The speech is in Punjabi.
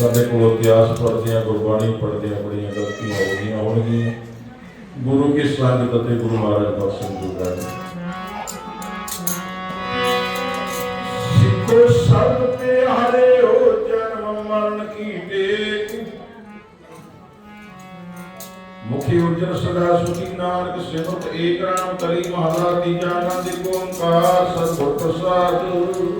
ਸਾਡੇ ਕੋਲ ਇਤਿਹਾਸ ਪੜ੍ਹਦੇ ਆ, ਗੁਰਬਾਣੀ ਪੜ੍ਹਦੇ ਆ, ਬੜੀਆਂ ਗਲਤੀਆਂ ਹੋ ਗਈਆਂ ਹੋਣਗੀਆਂ। ਗੁਰੂ ਕੀ ਸੰਗਤ ਅਤੇ ਗੁਰੂ ਮਹਾਰਾਜ ਬਖਸ਼ਣ ਜੋਗਾ ਹੈ? ਸਿੱਖੋ ਸਭ ਪਿਆਰੇ ਹੋ, ਜਨਮ ਮਰਨ ਕੀ ਟੇਕ। ਮੁਖੀ ਉਜਰ ਸਦਾ ਸੁਖੀ, ਨਾਨਕ ਸਿਮਰਤ, ਏਕ ਰਾਮ ਕਰੀ ਮਹਲਾ ਤੀਜਾ ਆਨੰਦ, ਇੱਕ ਓੰਕਾਰ, ਸਤਿਗੁਰ ਪ੍ਰਸਾਦ।